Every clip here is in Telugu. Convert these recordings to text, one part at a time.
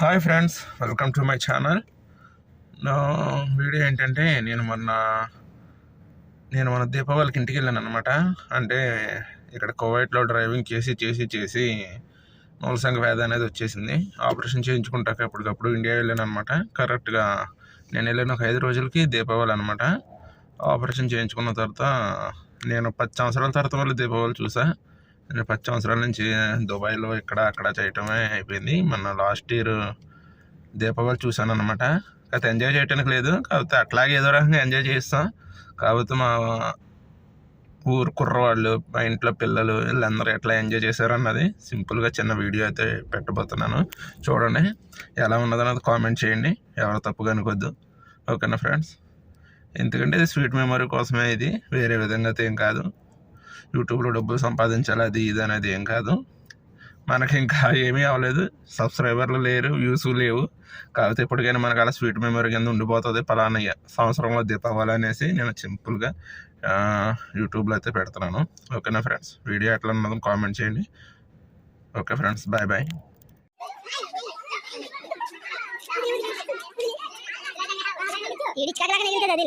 Hi friends welcome to my channel. నా వీడియో ఏంటంటే నేను మొన్న నేను మన దీపావళికి ఇంటికి వెళ్ళాను అనమాట అంటే ఇక్కడ కోవైట్లో డ్రైవింగ్ చేసి చేసి చేసి మూలసంగ వ్యాధి అనేది వచ్చేసింది. ఆపరేషన్ చేయించుకుంటాక ఎప్పటికప్పుడు ఇండియా వెళ్ళాను అనమాట కరెక్ట్గా నేను వెళ్ళిన ఒక ఐదు రోజులకి దీపావళి అనమాట ఆపరేషన్ చేయించుకున్న తర్వాత నేను పది సంవత్సరాల తర్వాత మళ్ళీ దీపావళి చూసా. నేను పది సంవత్సరాల నుంచి దుబాయ్లో ఇక్కడ అక్కడ చేయటమే అయిపోయింది. మొన్న లాస్ట్ ఇయర్ దీపావళి చూశాను అనమాట కాకపోతే ఎంజాయ్ చేయటానికి లేదు. కాకపోతే అట్లాగే ఏదో రకంగా ఎంజాయ్ చేస్తాం. కాకపోతే మా ఊరు కుర్రవాళ్ళు మా ఇంట్లో పిల్లలు వీళ్ళందరూ ఎట్లా ఎంజాయ్ చేశారన్నది సింపుల్గా చిన్న వీడియో అయితే పెట్టబోతున్నాను. చూడండి ఎలా ఉన్నదన్నది కామెంట్ చేయండి. ఎవరు తప్పుగా అనుకోద్దు. ఓకేనా ఫ్రెండ్స్ ఎందుకంటే ఇది స్వీట్ మెమరీ కోసమే ఇది. వేరే విధంగా అయితే ఏం కాదు. యూట్యూబ్లో డబ్బులు సంపాదించాలి అది ఇది అనేది ఏం కాదు. మనకి ఇంకా ఏమీ అవ్వలేదు. సబ్స్క్రైబర్లు లేరు వ్యూస్ లేవు. కాకపోతే ఎప్పటికైనా మనకు అలా స్వీట్ మెమరీ కింద ఉండిపోతుంది. పలానయ్య సంవత్సరంలో దీపావళి అనేసి నేను సింపుల్గా యూట్యూబ్లో అయితే పెడుతున్నాను. ఓకేనా ఫ్రెండ్స్? వీడియో ఎట్లా ఉన్నదో కామెంట్ చేయండి. Okay friends bye bye. అది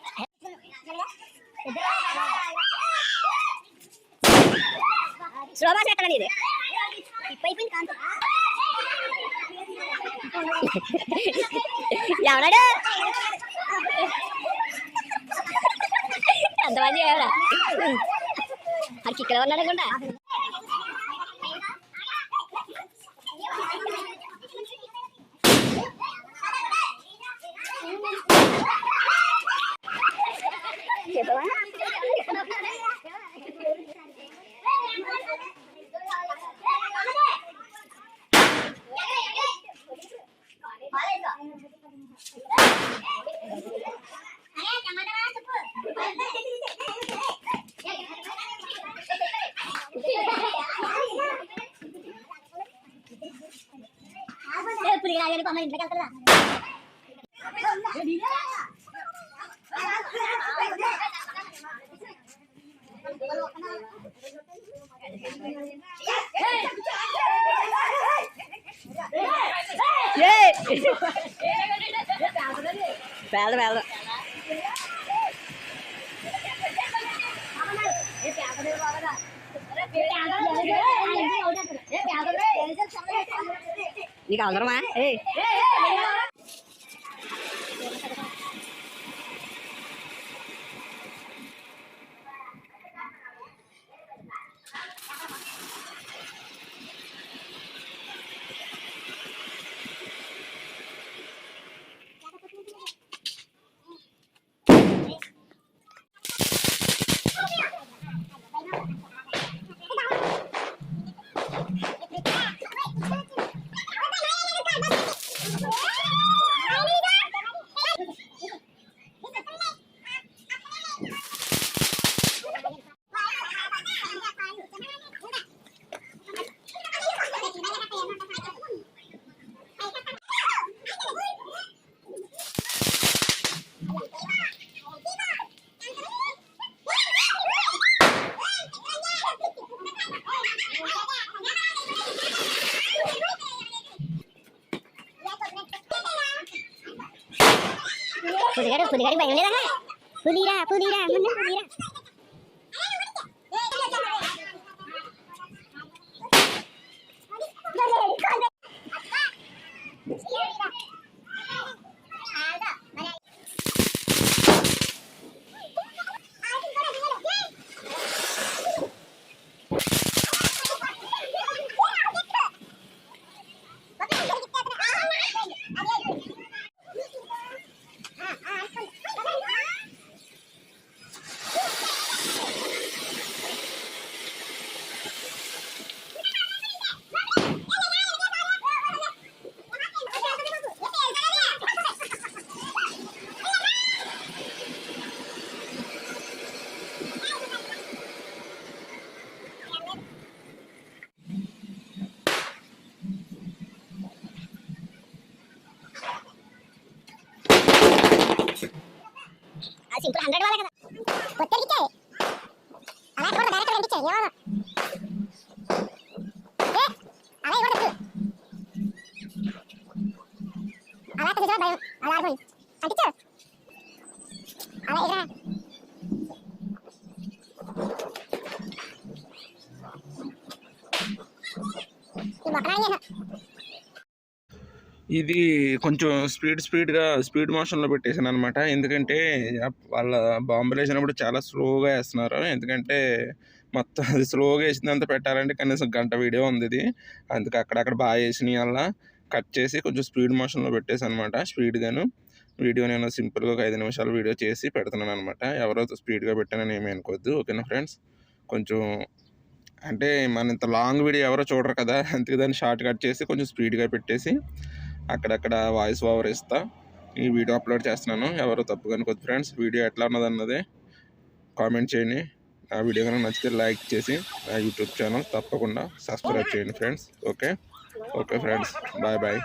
ఎక్కడ ఇది అయిపోయింది కాంతి ఎవడాడు ఎంతమంది ఎవరా అడికి ఇక్కడ ఉన్నాడు అనుకుంటా. రాగానే కొమ్మ ఇంట్లోకి వెళ్తారా పేద పేద నీకు అవసరమా ఏ புதுகடை புதுகடை பயங்களே தாங்க புதிரா புதிரா முன்ன புதிரா సింపుల్ హండ్రెడ్ వాళ్ళ కదా ఒక్కడికే అలా కూడా డైరెక్ట్ కనిపించే ఏమన్నా అలా ఇవ్వదు అలా కదా భయం అలా ఆడుకోండి అంటించు అలా ఎదురా ఈ మొక్కడా ఇది కొంచెం స్పీడ్ స్పీడ్గా స్పీడ్ మోషన్లో పెట్టేసాను అనమాట ఎందుకంటే వాళ్ళ బాంబులు వేసినప్పుడు చాలా స్లోగా వేస్తున్నారు. ఎందుకంటే మొత్తం అది స్లోగా వేసిందంతా పెట్టాలంటే కనీసం గంట వీడియో ఉంది ఇది. అందుకే అక్కడక్కడ బాగా వేసినాయి అలా కట్ చేసి కొంచెం స్పీడ్ మోషన్లో పెట్టేసాను అనమాట స్పీడ్గాను. వీడియో నేను సింపుల్గా ఒక ఐదు నిమిషాల వీడియో చేసి పెడుతున్నాను అనమాట ఎవరైతే స్పీడ్గా పెట్టానని ఏమీ అనుకోవద్దు. ఓకేనా ఫ్రెండ్స్? కొంచెం అంటే మన ఇంత లాంగ్ వీడియో ఎవరో చూడరు కదా. అందుకే దాన్ని షార్ట్ కట్ చేసి కొంచెం స్పీడ్గా పెట్టేసి అక్కడక్కడ వాయిస్ ఓవర్ ఇస్తా. ఈ వీడియో అప్లోడ్ చేస్తున్నాను. ఎవరు తప్పు కనుకోద్దు ఫ్రెండ్స్ వీడియో ఎట్లా ఉన్నది అన్నది కామెంట్ చేయండి. ఆ వీడియో కనుక నచ్చితే లైక్ చేసి నా యూట్యూబ్ ఛానల్ తప్పకుండా సబ్స్క్రైబ్ చేయండి friends okay okay friends bye bye